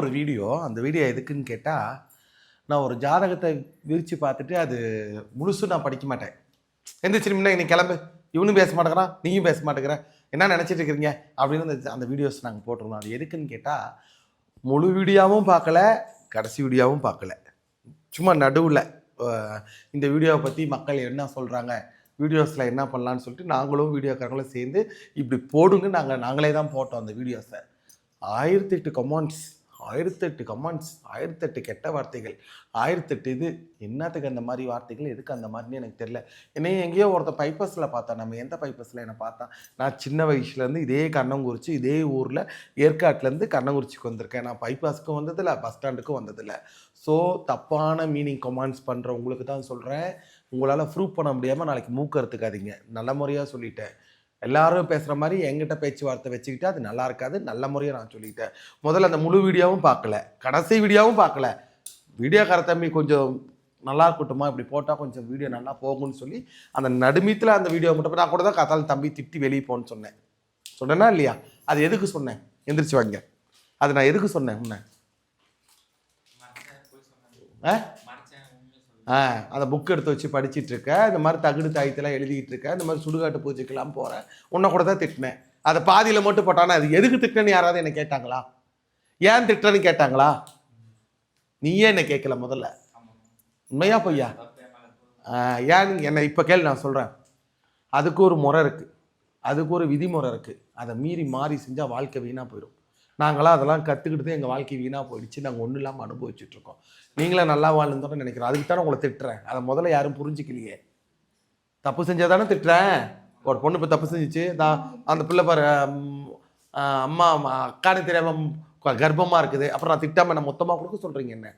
ஒரு வீடியோ அந்த வீடியோ எதுக்குன்னு கேட்டால் நான் ஒரு ஜாதகத்தை விரித்து பார்த்துட்டு அது முழுசும் நான் படிக்க மாட்டேன். எந்திரிச்சு முன்ன நீ கிளம்பு. இவனும் பேச மாட்டேங்கிறான் நீயும் பேச மாட்டேங்கிற. என்ன நினச்சிட்டு இருக்கிறீங்க அப்படின்னு அந்த வீடியோஸ் நாங்கள் போட்டிருந்தோம். அது எதுக்குன்னு கேட்டால் முழு வீடியோவும் பார்க்கல கடைசி வீடியோவும் பார்க்கல. சும்மா நடுவில் இந்த வீடியோவை பற்றி மக்கள் என்ன சொல்கிறாங்க வீடியோஸில் என்ன பண்ணலான்னு சொல்லிட்டு நாங்களும் வீடியோக்காரங்களும் சேர்ந்து இப்படி போடுங்க நாங்கள் நாங்களே தான் போட்டோம் அந்த வீடியோஸை. ஆயிரத்தி எட்டு கமெண்ட்ஸ் ஆயிரத்தெட்டு கமெண்ட்ஸ் ஆயிரத்தெட்டு கெட்ட வார்த்தைகள் ஆயிரத்தெட்டு இது என்னத்துக்கு அந்த மாதிரி வார்த்தைகள் எதுக்கு அந்த மாதிரின்னு எனக்கு தெரியல. என்னையும் எங்கேயோ ஒருத்தன் பைப்பஸில் பார்த்தா நம்ம எந்த பைப்பஸில் என்னை பார்த்தா நான் சின்ன வயசுலேருந்து இதே கண்ணங்குறிச்சி இதே ஊரில் ஏற்காட்டிலேருந்து கண்ணங்குறிச்சிக்கு வந்திருக்கேன். நான் பைபாஸ்க்கும் வந்ததில்லை பஸ் ஸ்டாண்டுக்கும் வந்ததில்லை. ஸோ தப்பான மீனிங் கமெண்ட்ஸ் பண்ணுறவங்களுக்கு தான் சொல்கிறேன் உங்களால் ப்ரூவ் பண்ண முடியாமல் நாளைக்கு மூக்கு நல்ல முறையாக சொல்லிட்டேன். எல்லாரும் பேசுகிற மாதிரி எங்கிட்ட பேச்சுவார்த்தை வச்சுக்கிட்டு அது நல்லா இருக்காது. நல்ல முறையாக நான் சொல்லிட்டேன் முதல்ல அந்த முழு வீடியோவும் பார்க்கல. கடைசி வீடியோவும் பார்க்கல. வீடியோக்கார தம்பி கொஞ்சம் நல்லா இருக்கட்டுமா? இப்படி போட்டால் கொஞ்சம் வீடியோ நல்லா போகும்னு சொல்லி அந்த நடுமீத்தில் அந்த வீடியோ மட்டும் நான் கூட தான் கத்தால் தம்பி திட்டி வெளியே போன்னு சொன்னேன். சொன்னேனா இல்லையா? அது எதுக்கு சொன்னேன்? எந்திரிச்சு வாங்க. அது நான் எதுக்கு சொன்னேன் உன்னை? அந்த புக் எடுத்து வச்சு படிச்சிட்டு இருக்க. இந்த மாதிரி தகுடு தாயத்தெல்லாம் எழுதிக்கிட்டு இருக்க. இந்த மாதிரி சுடுகாட்டு பூஜைக்கெல்லாம் போகிறேன் உன்னை கூட தான் திட்டினேன். அதை பாதியில் மட்டும் போட்டானா அது எதுக்கு திட்டினேன்னு யாராவது என்னை கேட்டாங்களா? ஏன் திட்டுறேன்னு கேட்டாங்களா? நீயே என்னை கேட்கல முதல்ல. உண்மையா பொய்யா? ஏன் என்னை இப்போ கேள்வி நான் சொல்கிறேன் அதுக்கு ஒரு முறை இருக்குது அதுக்கு ஒரு விதிமுறை இருக்குது அதை மீறி மாறி செஞ்சால் வாழ்க்கை வீணாக போயிடும் நாங்களாம் அதெல்லாம் கற்றுக்கிட்டு எங்கள் வாழ்க்கை வீணாக போயிடுச்சு. நாங்கள் ஒன்றும் இல்லாமல் அனுபவிச்சுட்ருக்கோம் நீங்களே நல்லா வாழ்ந்தோன்னு நினைக்கிறோம் அதுக்கு தானே உங்களை திட்டுறேன். அதை முதல்ல யாரும் புரிஞ்சிக்கலையே. தப்பு செஞ்சால் தானே திட்டுறேன். ஒரு பொண்ணு இப்போ தப்பு செஞ்சுச்சு. நான் அந்த பிள்ளை பாரு அம்மா அம்மா, அக்கானு தெரியாமல் கர்ப்பமாக இருக்குது. அப்புறம் நான் திட்டாமல் நான் மொத்தமாக கொடுக்க சொல்கிறீங்க என்ன?